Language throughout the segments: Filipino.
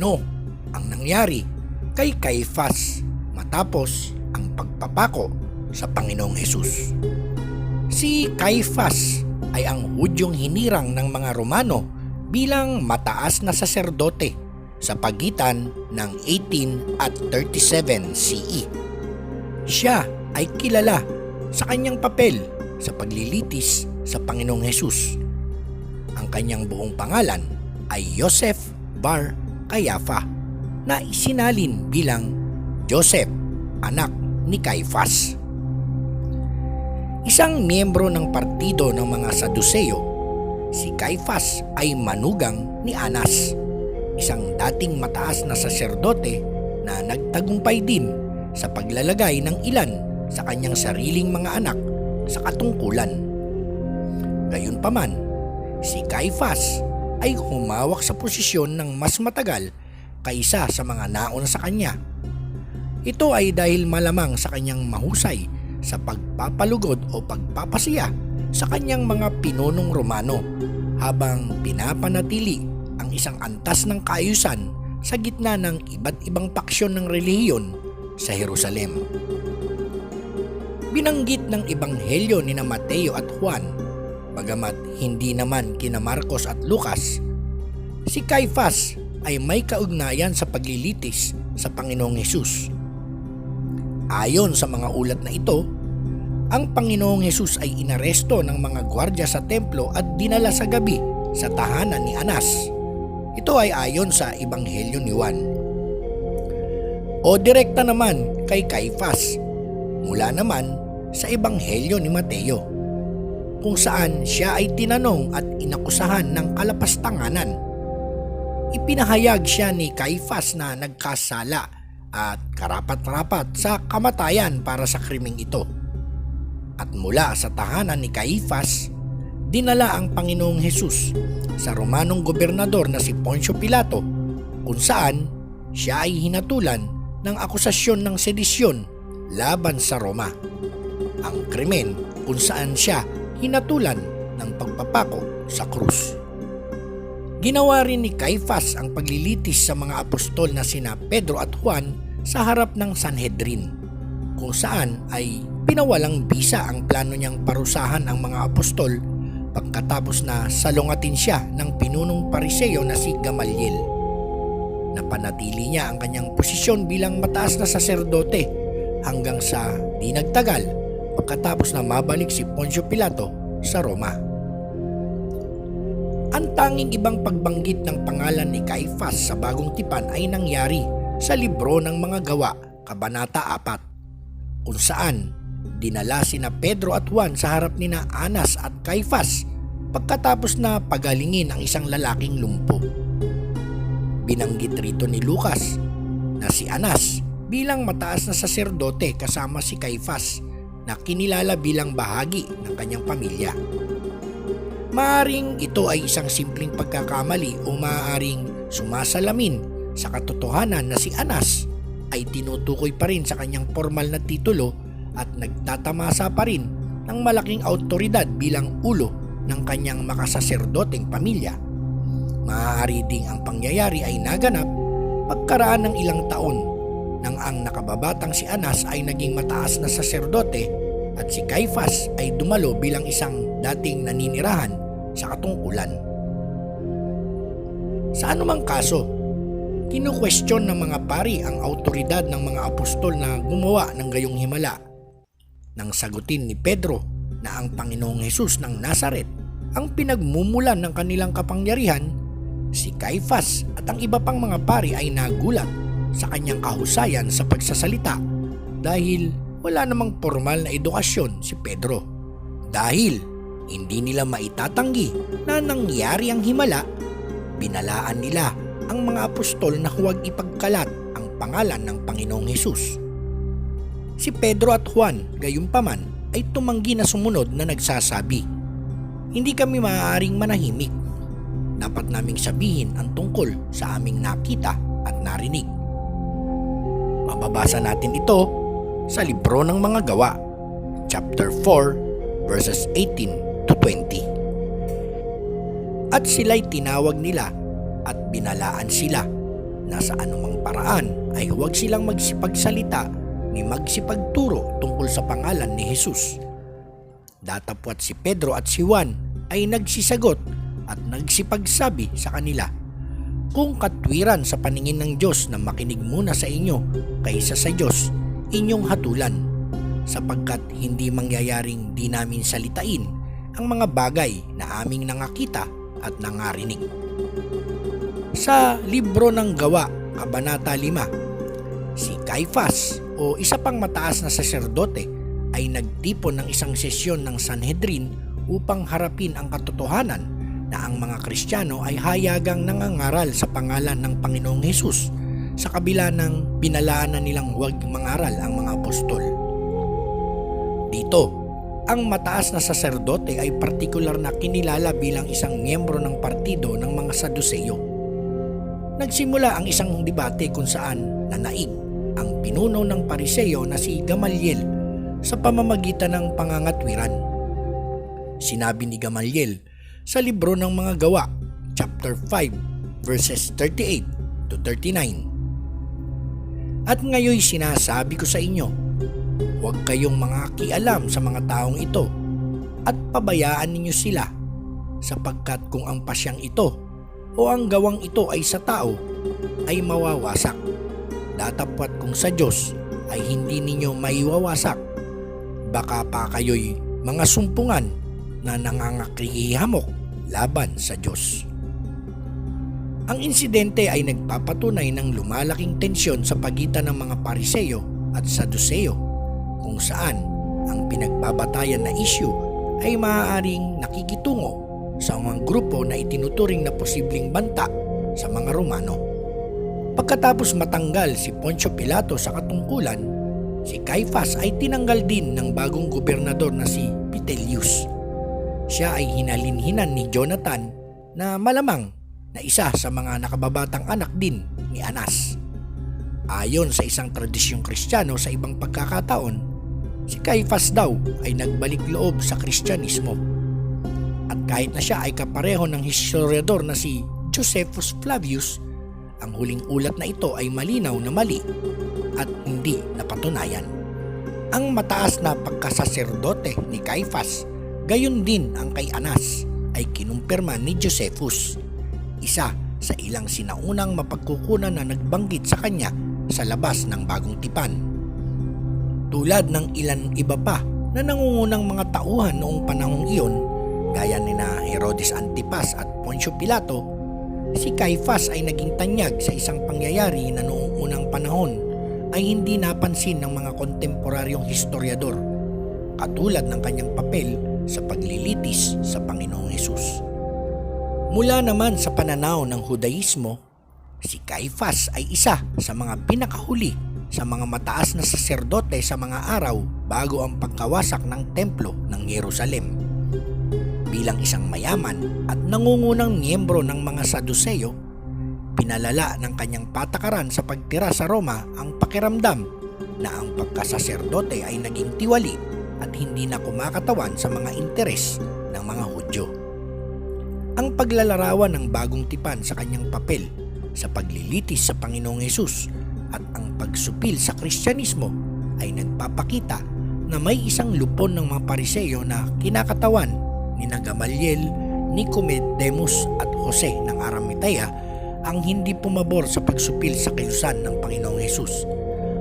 ano ang nangyari kay Caiphas matapos ang pagpapako sa Panginoong Hesus. Si Caiphas ay ang hudyong hinirang ng mga Romano bilang mataas na saserdote sa pagitan ng 18 at 37 CE. Siya ay kilala sa kanyang papel sa paglilitis sa Panginoong Hesus. Ang kanyang buong pangalan ay Joseph Bar Caiapha na isinalin bilang Joseph, anak ni Caiphas. Isang miyembro ng partido ng mga Saduseo, si Caiphas ay manugang ni Anas, isang dating mataas na saserdote na nagtagumpay din sa paglalagay ng ilan sa kanyang sariling mga anak sa katungkulan. Gayunpaman, si Caiphas ay humawak sa posisyon ng mas matagal kaysa sa mga nauna sa kanya. Ito ay dahil malamang sa kanyang mahusay sa pagpapalugod o pagpapasiya sa kanyang mga pinunong Romano habang pinapanatili ang isang antas ng kaayusan sa gitna ng iba't ibang paksyon ng relihiyon sa Jerusalem. Binanggit ng ebanghelyo ni na Mateo at Juan, bagamat hindi naman kina Marcos at Lucas, si Caiphas ay may kaugnayan sa paglilitis sa Panginoong Hesus. Ayon sa mga ulat na ito, ang Panginoong Hesus ay inaresto ng mga gwardya sa templo at dinala sa gabi sa tahanan ni Anas. Ito ay ayon sa Ebanghelyo ni Juan. O direkta naman kay Caiphas mula naman sa Ebanghelyo ni Mateo kung saan siya ay tinanong at inakusahan ng kalapastanganan. Ipinahayag siya ni Caiphas na nagkasala at karapat-rapat sa kamatayan para sa krimeng ito. At mula sa tahanan ni Caiphas, dinala ang Panginoong Hesus sa Romanong gobernador na si Poncio Pilato kung saan siya ay hinatulan ng akusasyon ng sedisyon laban sa Roma. Ang krimen kung saan siya hinatulan ng pagpapako sa krus. Ginawa rin ni Caiphas ang paglilitis sa mga apostol na sina Pedro at Juan sa harap ng Sanhedrin kung saan ay pinawalang bisa ang plano niyang parusahan ang mga apostol pagkatapos na salungatin siya ng pinunong pariseo na si Gamaliel. Napanatili niya ang kanyang posisyon bilang mataas na saserdote hanggang sa di nagtagal pagkatapos na mabalik si Poncio Pilato sa Roma. Ang tanging ibang pagbanggit ng pangalan ni Caiphas sa bagong tipan ay nangyari sa libro ng mga gawa, Kabanata 4, kung saan dinala sina Pedro at Juan sa harap ni na Anas at Caiphas pagkatapos na pagalingin ang isang lalaking lumpo. Binanggit rito ni Lucas na si Anas bilang mataas na saserdote kasama si Caiphas na kinilala bilang bahagi ng kanyang pamilya. Maaring ito ay isang simpleng pagkakamali o maaaring sumasalamin sa katotohanan na si Anas ay tinutukoy pa rin sa kanyang formal na titulo at nagtatamasa pa rin ng malaking autoridad bilang ulo ng kanyang makasaserdoteng pamilya. Maaari ding ang pangyayari ay naganap pagkaraan ng ilang taon nang ang nakababatang si Anas ay naging mataas na saserdote at si Caiphas ay dumalo bilang isang dating naninirahan sa katungkulan. Sa anumang kaso, kinukwestiyon ng mga pari ang autoridad ng mga apostol na gumawa ng gayong himala. Nang sagutin ni Pedro na ang Panginoong Hesus ng Nazaret ang pinagmumulan ng kanilang kapangyarihan, si Caiphas at ang iba pang mga pari ay nagulat sa kanyang kahusayan sa pagsasalita dahil wala namang formal na edukasyon si Pedro. Dahil hindi nila maitatanggi na nangyari ang himala, binalaan nila ang mga apostol na huwag ipagkalat ang pangalan ng Panginoong Hesus. Si Pedro at Juan, gayunpaman, ay tumanggi na sumunod na nagsasabi, Hindi kami maaaring manahimik. Dapat naming sabihin ang tungkol sa aming nakita at narinig. Mababasa natin ito sa libro ng mga gawa, chapter 4, verses 18 to 20. At sila'y tinawag nila at binalaan sila na sa anumang paraan ay huwag silang magsipagsalita ni magsipagturo tungkol sa pangalan ni Jesus. Datapwat si Pedro at si Juan ay nagsisagot at nagsipagsabi sa kanila, Kung katwiran sa paningin ng Diyos na makinig muna sa inyo kaysa sa Diyos, inyong hatulan, sapagkat hindi mangyayaring di namin salitain ang mga bagay na aming nangakita at nangarinig. Sa libro ng gawa, Kabanata 5, si Caiphas o isa pang mataas na saserdote ay nagtipon ng isang sesyon ng Sanhedrin upang harapin ang katotohanan na ang mga Kristiyano ay hayagang nangangaral sa pangalan ng Panginoong Hesus sa kabila ng binalaan na nilang huwag mangaral ang mga apostol. Dito, ang mataas na saserdote ay partikular na kinilala bilang isang miyembro ng partido ng mga Saduseyo. Nagsimula ang isang debate kung saan nanaig ang pinuno ng Pariseo na si Gamaliel sa pamamagitan ng pangangatwiran. Sinabi ni Gamaliel sa libro ng mga gawa, chapter 5, verses 38 to 39. At ngayon sinasabi ko sa inyo, huwag kayong mga kialam sa mga taong ito at pabayaan ninyo sila sapagkat kung ang pasyang ito o ang gawang ito ay sa tao ay mawawasak. Datapwat kung sa Diyos ay hindi ninyo maiwawasak. Baka pa kayo'y mga sumpungan na nangangakrihamok laban sa Diyos. Ang insidente ay nagpapatunay ng lumalaking tensyon sa pagitan ng mga Pariseo at Saduseo kung saan ang pinagbabatayan na issue ay maaaring nakikitungo sa mga grupo na itinuturing na posibleng banta sa mga Romano. Pagkatapos matanggal si Poncio Pilato sa katungkulan, si Caiphas ay tinanggal din ng bagong gobernador na si Vitellius. Siya ay hinalinhinan ni Jonathan na malamang na isa sa mga nakababatang anak din ni Anas. Ayon sa isang tradisyong kristyano sa ibang pagkakataon, si Caiphas daw ay nagbalik loob sa kristyanismo. At kahit na siya ay kapareho ng historiador na si Josephus Flavius, ang huling ulat na ito ay malinaw na mali at hindi napatunayan. Ang mataas na pagkasaserdote ni Caiphas, gayon din ang kay Anas, ay kinumpirma ni Josephus isa sa ilang sinaunang mapagkukunan na nagbanggit sa kanya sa labas ng bagong tipan. Tulad ng ilan iba pa na nangungunang mga tauhan noong panahong iyon, gaya ni na Herodes Antipas at Poncio Pilato, si Caiphas ay naging tanyag sa isang pangyayari na noong unang panahon ay hindi napansin ng mga kontemporaryong historiador, katulad ng kanyang papel sa paglilitis sa Panginoong Hesus. Mula naman sa pananaw ng Hudaismo, si Caiphas ay isa sa mga pinakahuli sa mga mataas na saserdote sa mga araw bago ang pagkawasak ng templo ng Jerusalem. Bilang isang mayaman at nangungunang miyembro ng mga Saduseo, pinalala ng kanyang patakaran sa pagtira sa Roma ang pakiramdam na ang pagkasaserdote ay naging tiwali at hindi na kumakatawan sa mga interes ng mga Hudyo ang paglalarawan ng bagong tipan sa kanyang papel sa paglilitis sa Panginoong Hesus at ang pagsupil sa Kristyanismo ay nagpapakita na may isang lupon ng mga pariseyo na kinakatawan ni Gamaliel, Nicomedemus at Jose ng Arimatea ang hindi pumabor sa pagsupil sa kilusan ng Panginoong Hesus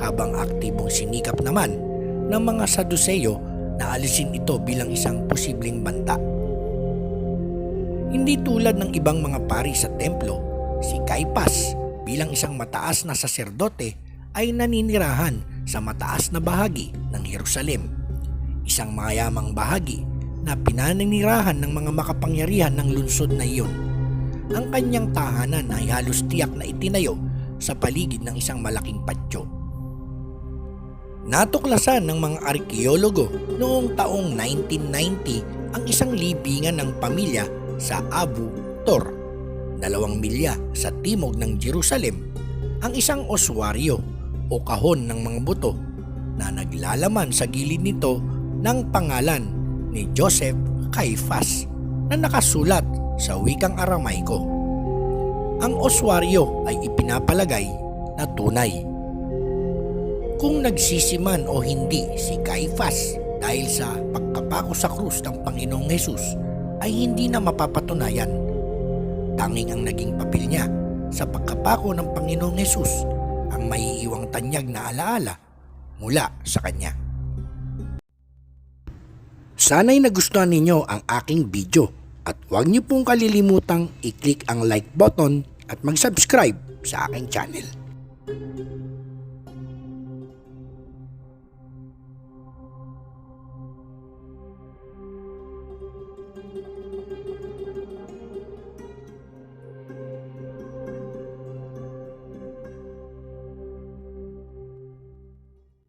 habang aktibong sinikap naman ng mga Saduseyo na alisin ito bilang isang posibleng banta. Hindi tulad ng ibang mga pari sa templo, si Caiphas bilang isang mataas na saserdote ay naninirahan sa mataas na bahagi ng Jerusalem. Isang mayamang bahagi na pinaninirahan ng mga makapangyarihan ng lungsod na iyon. Ang kanyang tahanan ay halos tiyak na itinayo sa paligid ng isang malaking patyo. Natuklasan ng mga arkeologo noong taong 1990 ang isang libingan ng pamilya sa Abu Tor, dalawang milya sa timog ng Jerusalem, ang isang oswaryo o kahon ng mga buto na naglalaman sa gilid nito ng pangalan ni Joseph Caiphas na nakasulat sa wikang Aramaiko. ang oswaryo ay ipinapalagay na tunay. Kung nagsisiman o hindi si Caiphas dahil sa pagkapako sa krus ng Panginoong Hesus ay hindi na mapapatunayan. Tanging ang naging papel niya sa pagkapako ng Panginoong Hesus ang maiiwang tanyag na alaala mula sa Kanya. Sana'y nagustuhan ninyo ang aking video at huwag niyo pong kalilimutang i-click ang like button at mag-subscribe sa aking channel.